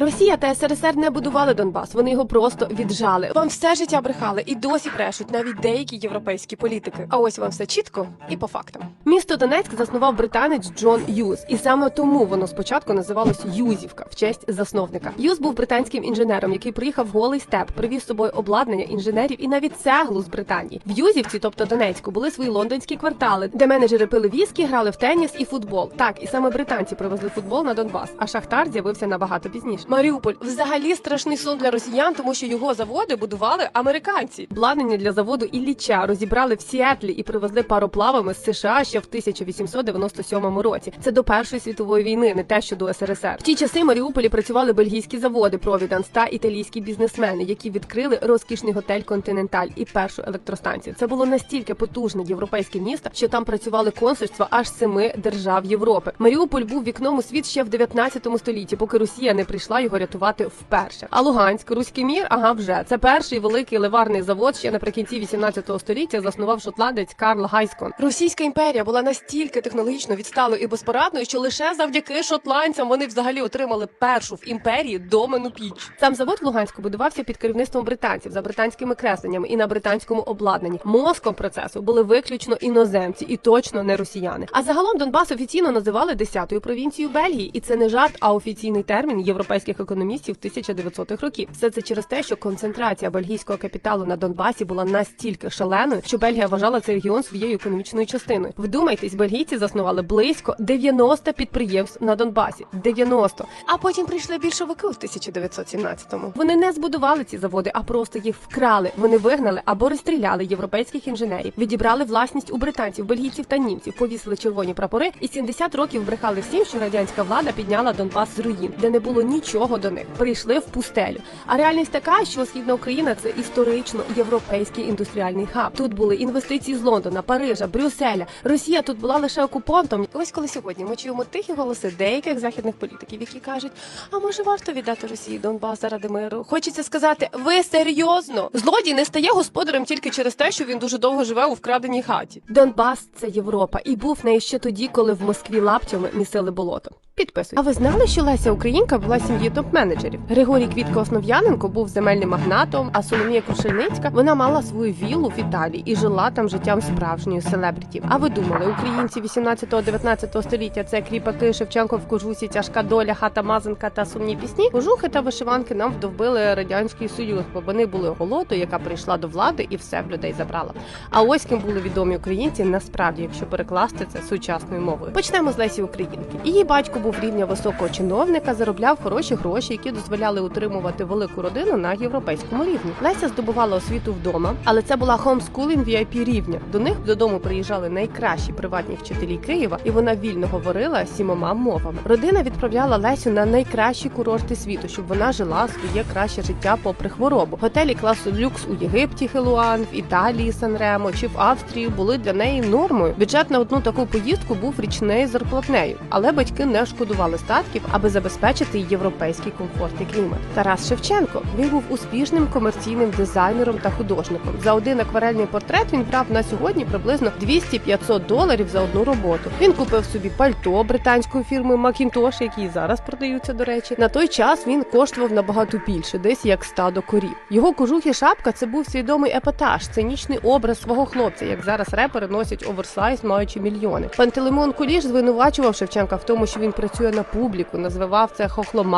Росія та СРСР не будували Донбас, вони його просто віджали. Вам все життя брехали і досі брешуть навіть деякі європейські політики. А ось вам все чітко і по фактам. Місто Донецьк заснував британець Джон Юз, і саме тому воно спочатку називалось Юзівка в честь засновника. Юз був британським інженером, який приїхав в голий степ, привіз з собою обладнання інженерів і навіть цеглу з Британії. В Юзівці, тобто Донецьку, були свої лондонські квартали, де менеджери пили віскі, грали в теніс і футбол. Так, і саме британці привезли футбол на Донбас, а Шахтар з'явився набагато пізніше. Маріуполь взагалі страшний сон для росіян, тому що його заводи будували американці. Обладнання для заводу Ілліча розібрали в Сіетлі і привезли пароплавами з США ще в 1897 році. Це до Першої світової війни, не те, що до СРСР. В ті часи Маріуполі працювали бельгійські заводи Провіданс та італійські бізнесмени, які відкрили розкішний готель Континенталь і першу електростанцію. Це було настільки потужне європейське місто, що там працювали консульства аж семи держав Європи. Маріуполь був вікном у світ ще в 19 столітті, поки Росія не прийшла його рятувати вперше. А Луганськ, Руський мір, ага, вже це перший великий ливарний завод ще наприкінці 18 століття заснував шотландець Карл Гайскон. Російська імперія була настільки технологічно відсталою і безпорадною, що лише завдяки шотландцям вони взагалі отримали першу в імперії домену піч. Сам завод в Луганську будувався під керівництвом британців за британськими кресленнями і на британському обладнанні. Мозком процесу були виключно іноземці і точно не росіяни. А загалом Донбас офіційно називали 10-ю провінцією Бельгії, і це не жарт, а офіційний термін європейських економістів 1900-х років. Все це через те, що концентрація бельгійського капіталу на Донбасі була настільки шаленою, що Бельгія вважала цей регіон своєю економічною частиною. Вдумайтесь, бельгійці заснували близько 90 підприємств на Донбасі. 90. А потім прийшли більшовики у 1917-му. Вони не збудували ці заводи, а просто їх вкрали. Вони вигнали або розстріляли європейських інженерів, відібрали власність у британців, бельгійців та німців, повісили червоні прапори і 70 років брехали всім, що радянська влада підняла Донбас з руїн, де не було нічого до них. Прийшли в пустелю. А реальність така, що східна Україна це історично європейський індустріальний хаб. Тут були інвестиції з Лондона, Парижа, Брюсселя. Росія тут була лише окупантом. Ось коли сьогодні ми чуємо тихі голоси деяких західних політиків, які кажуть: а може варто віддати Росії Донбас заради миру? Хочеться сказати, ви серйозно? Злодій не стає господарем тільки через те, що він дуже довго живе у вкраденій хаті. Донбас це Європа, і був нею ще тоді, коли в Москві лаптями місили болото. Підписуй. А ви знали, що Леся Українка була сім'ї топ-менеджерів? Григорій Квітко Основ'яненко був земельним магнатом, а Соломія Крушельницька вона мала свою віллу в Італії і жила там життям справжньої селебріті. А ви думали, українці 18-19 століття це кріпаки Шевченко в кожусі, тяжка доля, хата мазанка та сумні пісні? Кожухи та вишиванки нам вдовбили радянський союз, бо вони були голотою, яка прийшла до влади і все в людей забрала. А ось ким були відомі українці насправді, якщо перекласти це сучасною мовою. Почнемо з Лесі Українки. Її батько був рівня високого чиновника, заробляв хороші гроші, які дозволяли утримувати велику родину на європейському рівні. Леся здобувала освіту вдома, але це була homeschooling VIP рівня. До них додому приїжджали найкращі приватні вчителі Києва, і вона вільно говорила сімома мовами. Родина відправляла Лесю на найкращі курорти світу, щоб вона жила своє краще життя попри хворобу. Готелі класу люкс у Єгипті, Хелуан, в Італії Санремо чи в Австрії були для неї нормою. Бюджет на одну таку поїздку був річнею зарплатнею, але батьки не шкодували статків, аби забезпечити їй європейський комфорт і клімат. Тарас Шевченко він був успішним комерційним дизайнером та художником. За один акварельний портрет він брав на сьогодні приблизно 200-500 доларів за одну роботу. Він купив собі пальто британської фірми Macintosh, які зараз продаються. До речі, на той час він коштував набагато більше, десь як стадо корів. Його кожух і шапка це був свідомий епатаж, цинічний образ свого хлопця, як зараз репери носять оверсайз, маючи мільйони. Пантелеймон Куліш звинувачував Шевченка в тому, що він працює на публіку, називав це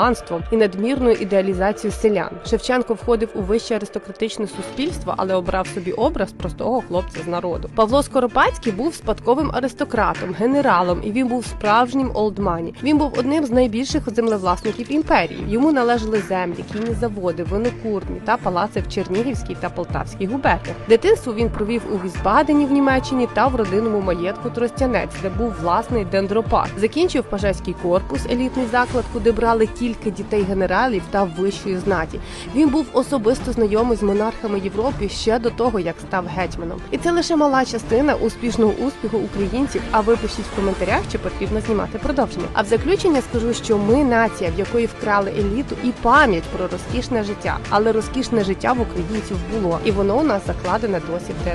хохломанством і надмірною ідеалізацією селян. Шевченко входив у вище аристократичне суспільство, але обрав собі образ простого хлопця з народу. Павло Скоропадський був спадковим аристократом, генералом, і він був справжнім олдмані. Він був одним з найбільших землевласників імперії. Йому належали землі, кінні заводи, винокурні та палаци в Чернігівській та Полтавській губерніях. Дитинство він провів у Візбадені в Німеччині та в родинному маєтку Тростянець, де був власний дендропарк. Закінчив пажеський корпус, елітний заклад, куди брали тільки дітей генералів та вищої знаті. Він був особисто знайомий з монархами Європи ще до того, як став гетьманом. І це лише мала частина успішного успіху українців. А ви пишіть в коментарях, чи потрібно знімати продовження. А в заключення скажу, що ми нація, в якої вкрали еліту і пам'ять про розкішне життя. Але розкішне життя в українців було, і воно у нас закладене досі в.